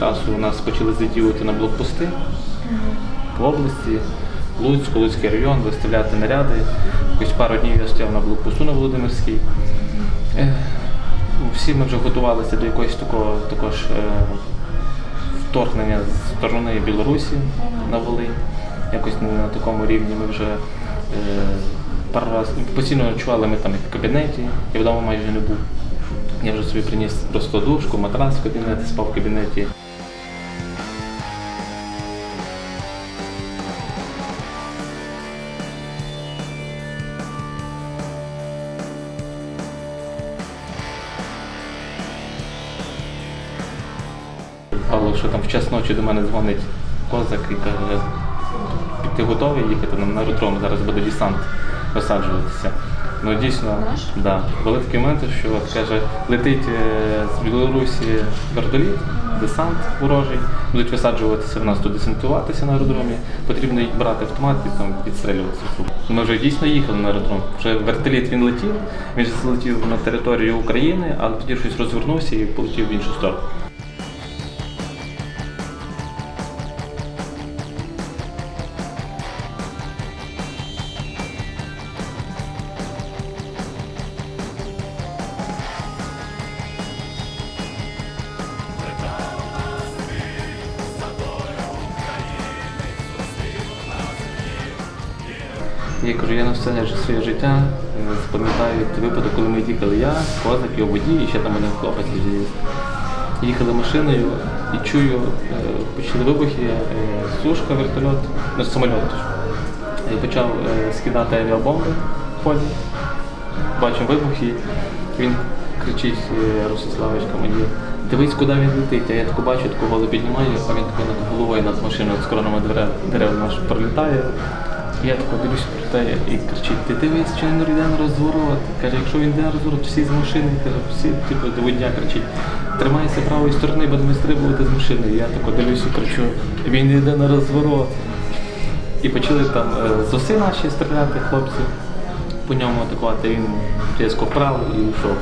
трасу у нас почали задіювати на блокпости в області, Луцьк, Луцький район, виставляти наряди. Якось пару днів я стояв на блокпосту на Володимирській. Е, Всі ми вже готувалися до якогось такого також е, вторгнення з сторони Білорусі на Волинь. Якось на, такому рівні ми вже е, пару разів постійно ночували ми там в кабінеті, я вдома майже не був. Я вже собі приніс просто душку, матрас в кабінет, спав в кабінеті. Але що там в час ночі до мене дзвонить козак і каже, ти готовий їхати нам на аеродром, зараз буде десант висаджуватися. Ну дійсно, да. були такі моменти, що от, каже, летить е, з Білорусі вертоліт, десант ворожий, будуть висаджуватися в нас тут десантуватися на аеродромі. Потрібно їх брати автомат і там підстрілюватися. Ми вже дійсно їхали на аеродром. Вже вертоліт він летів, він же злетів на територію України, але тоді щось розвернувся і полетів в іншу сторону. Я кажу, я на все своє життя е, пам'ятаю випадок, коли ми їхали я, козак, його водій, і ще там один хлопець. Їхали машиною і чую, е, почали вибухи, е, сушка, вертольот, ну, самоліт. Я почав скидати авіабомби в полі, бачу вибухи, він кричить Ростиславочка мені, дивись, куди він летить. А я таку бачу, таку голову піднімаю, а він тако над головою над машиною з коронами дерев наш пролітає. Я тако дивлюся, пролітає і кричить, ти дивись, чи не йде на розворот. Каже, якщо він йде на розворот, всі з машини, каже, всі типу, до водія кричить, тримайся правої сторони, ми стрибувати з машини. Я тако дивлюся кричу, він йде на розворот. І почали там е, з оси наші стріляти хлопці по ньому атакувати. Він різко вправо і йшов.